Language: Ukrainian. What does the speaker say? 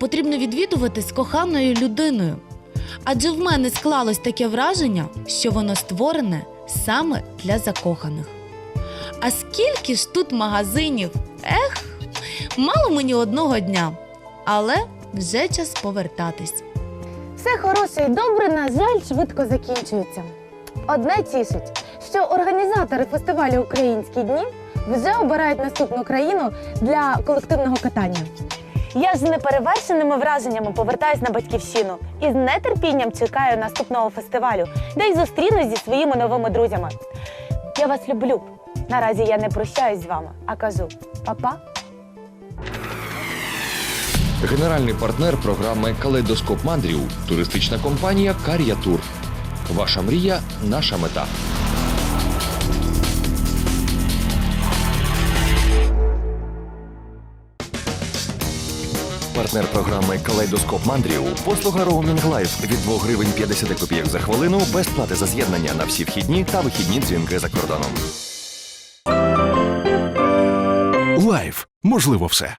потрібно відвідувати з коханою людиною. Адже в мене склалось таке враження, що воно створене саме для закоханих. А скільки ж тут магазинів? Ех, мало мені одного дня, але вже час повертатись. Все хороше і добре, на жаль, швидко закінчується. Одне тішить, що організатори фестивалю Українські дні вже обирають наступну країну для колективного катання. Я з неперевершеними враженнями повертаюсь на батьківщину і з нетерпінням чекаю наступного фестивалю, де й зустрінусь зі своїми новими друзями. Я вас люблю. Наразі я не прощаюсь з вами, а кажу па-па. Генеральний партнер програми Калейдоскоп мандрів туристична компанія Кар'я Тур. Ваша мрія, наша мета. Партнер програми Калейдоскоп мандрів послуга Roaming Life від 2 гривень 50 копійок за хвилину без плати за з'єднання на всі вхідні та вихідні дзвінки за кордоном. Лайф можливо все.